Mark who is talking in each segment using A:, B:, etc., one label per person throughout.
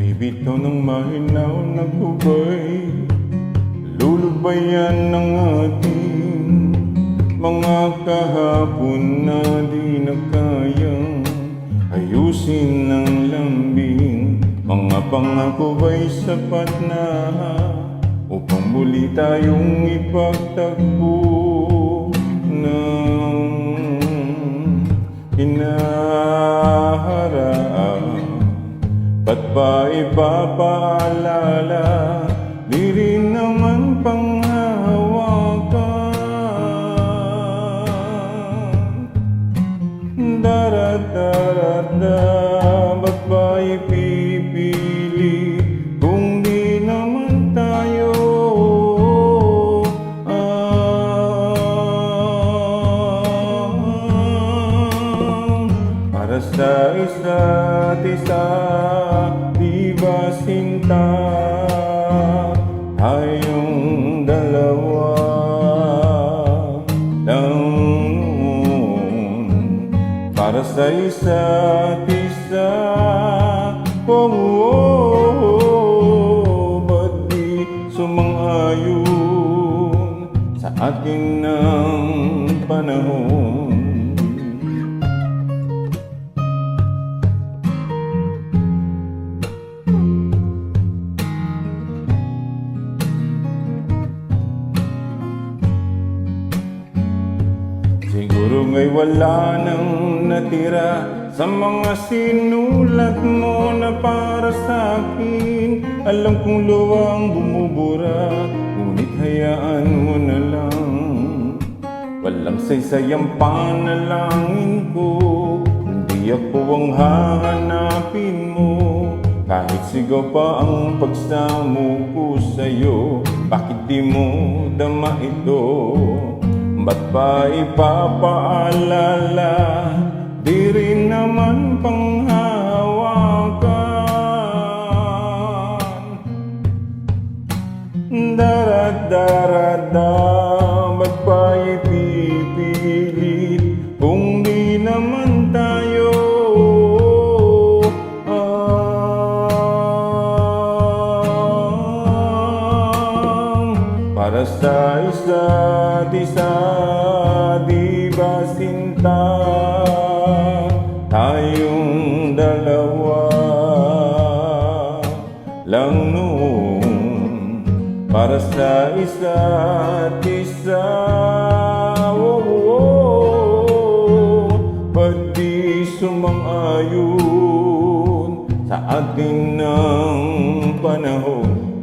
A: bitaw ng mahinaw na gubay Lulubayan ng ating mga kahapon na di na kayang Ayusin ng lambing Mga pangako ba'y sapat na? Upang muli tayong ipagtagpo Ba't pa ipapaalala? Di rin naman panghahawakan Dara-dara-da Ba't pa ipipili? Kung di naman tayo ah, Para sa isa't isa. ba sinta Tayong dalawa noon Para sa isa't isa. Oh, oh, oh, ba't di sumang-ayon Sa ating ng panahon ngay wala nang natira Sa mga sinulat mo na para sa akin. Alam kong luwang bumubura Ngunit hayaan mo na lang. Walang saysayang panalangin ko Hindi ako ang hahanapin mo. Kahit sigaw pa ang pagsamo ko sa'yo Bakit di mo dama ito? Ba't pa ipapaalala? Di rin naman panghahawakan Dara-dara-da Ba't Para sa isa't isa Di ba sinta Tayong dalawa lang noon para sa isa't isa oh, oh, oh. Ba't sumang-ayon sa ating ng panahon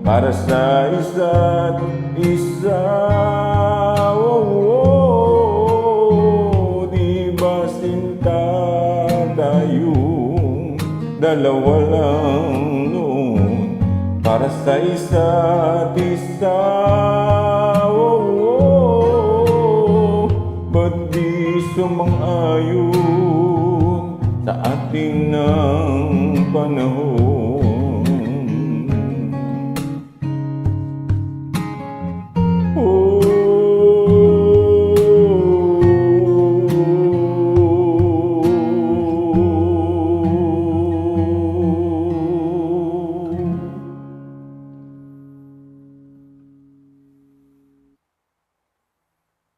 A: Para sa isa't isa. Oh, oh. Di ba sinta tayong dalawa lang noon? Para sa isa't isa. Oh, oh, Ba't di sumang-ayon sa ating ng panahon